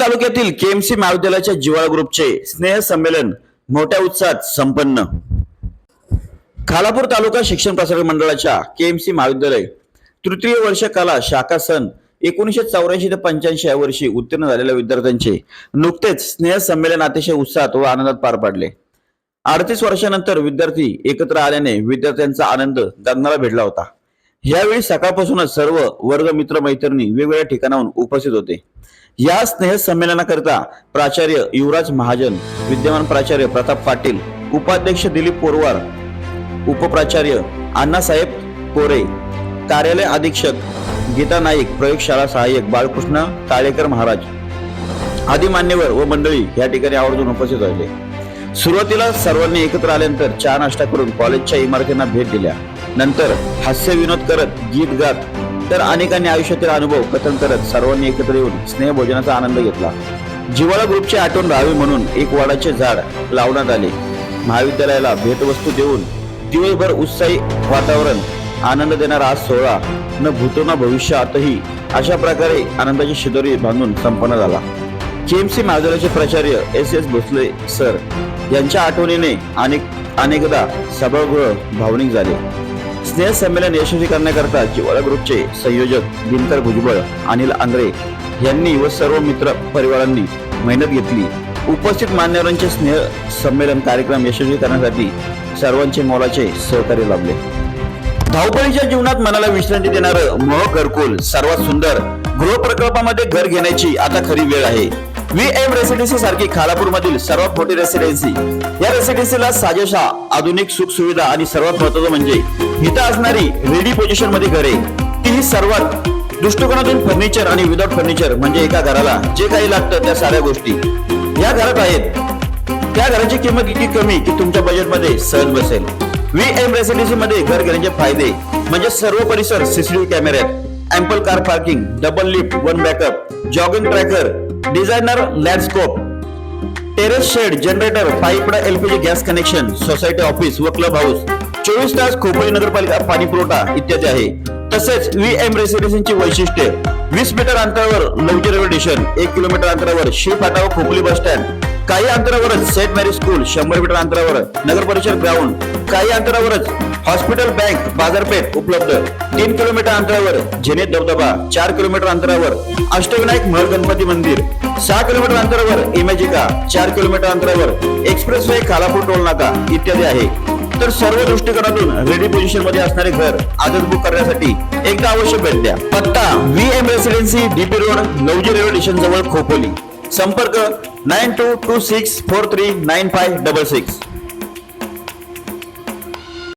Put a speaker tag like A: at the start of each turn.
A: तालुक्यातील केएमसी महाविद्यालयाच्या जिवाळा ग्रुपचे स्नेह संमेलन मोठ्या उत्साहात संपन्न. खालापूर तालुका शिक्षण प्रसारक मंडळाच्या केएमसी महाविद्यालय तृतीय वर्ष कला शाखा सन एकोणीसशे चौऱ्याऐंशी ते पंच्याऐंशी या वर्षी उत्तीर्ण झालेल्या विद्यार्थ्यांचे नुकतेच स्नेह संमेलन अतिशय उत्साहात व आनंदात पार पाडले. अडतीस वर्षानंतर विद्यार्थी एकत्र आल्याने विद्यार्थ्यांचा आनंद गगनाला भिडला होता. यावेळी सकाळपासूनच सर्व वर्ग मित्र मैत्रिणी वेगवेगळ्या ठिकाणाहून उपस्थित होते. या स्नेह संमेलनाकरिता प्राचार्य युवराज महाजन विद्यमान प्राचार्य प्रताप पाटील उपाध्यक्ष दिलीप पोरवार उपप्राचार्य अण्णासाहेब कोरे कार्यालय अधीक्षक गीता नाईक प्रयोगशाळा सहाय्यक बाळकृष्ण काळेकर महाराज आदी मान्यवर व मंडळी या ठिकाणी आवर्जून उपस्थित राहिले सुरुवातीला सर्वांनी एकत्र आल्यानंतर चहा नाश्ता करून कॉलेजच्या इमारतींना भेट दिल्या. नंतर हास्य विनोद करत गीत गात तर अनेकांनी आयुष्यातील अनुभव कथन करत सर्वांनी एकत्र येऊन स्नेहभोजनाचा आनंद घेतला. जिवाळा ग्रुपची आठवण राहावी म्हणून एक वाडाचे झाड लावण्यात आले. महाविद्यालयाला भेटवस्तू देऊन दिवसभर उत्साही वातावरण आनंद देणारा हा सोहळा न भूतो न भविष्यातही अशा प्रकारे आनंदाची शिदोरी बांधून संपन्न झाला. केएमसी महाविद्यालयाचे प्राचार्य एस एस भोसले सर यांच्या आठवणीने अनेक अनेकदा सभागृह भावनिक झाले. स्नेह संमेलन यशस्वी करण्याकरता जिवाळा ग्रुपचे संयोजक दिनकर भुजबळ अनिल आंग्रे यांनी व सर्व मित्र परिवारांनी मेहनत घेतली. उपस्थित मान्यवरांचे स्नेह संमेलन कार्यक्रम यशस्वी करण्यासाठी सर्वांचे मोलाचे सहकार्य लाभले. धावपळीच्या जीवनात मनाला विश्रांती देणारं मोह घरकुल सर्वात सुंदर गृह प्रकल्पामध्ये घर घेण्याची आता खरी वेळ आहे. व्ही एम रेसिडेन्सी सारखी खालापूर मधील सर्वात मोठी रेसिडेन्सी या रेसिडेन्सीला साजेशा आधुनिक सुख सुविधा आणि सर्वात महत्वाचं म्हणजे इथं असणारी रेडी पोझिशनमध्ये घरे. तीही सर्वात दृष्टिकोनातून फर्निचर आणि विदाउट फर्निचर म्हणजे एका घराला जे काही लागतं त्या साऱ्या गोष्टी. या घरात आहेत. त्या घराची किंमत इतकी कमी की तुमच्या बजेटमध्ये सहज बसेल. व्ही एम रेसिडेन्सी मध्ये घर घेण्याचे फायदे म्हणजे सर्व परिसर सीसीटीव्ही कॅमेऱ्यात ample car parking double lift one backup jogging tracker designer landscape terrace shed generator piped LPG gas connection society office व क्लब हाऊस चोवीस तास खोपोली नगरपालिका पाणी पुरवठा इत्यादी आहे. तसेच व्ही एम रेसिडेन्सीची वैशिष्ट्ये वीस मीटर अंतरावर लवजी रेल्वे स्टेशन एक किलोमीटर अंतरावर शिवफाटा व खोपोली बस स्टँड काही अंतरावरच सेंट मॅरी स्कूल शंभर मीटर अंतरावर नगर परिषद ग्राउंड काही अंतरावरच हॉस्पिटल बँक बाजारपेठ उपलब्ध. तीन किलोमीटर अंतरावर झेने धबधबा चार किलोमीटर अंतरावर अष्टविनायक महर गणपती मंदिर. सहा किलोमीटर अंतरावर इमेजिका चार किलोमीटर अंतरावर एक्सप्रेस वे खालापूर टोल नाका इत्यादी आहे. तर सर्व दृष्टिकोनातून रेडी पोझिशनमध्ये असणारे घर आजच बुक करण्यासाठी एकदा अवश्य भेट द्या. पत्ता V M residency DP road Navaji railway station जवळ खोपोली. संपर्क nine two two six four three nine five double six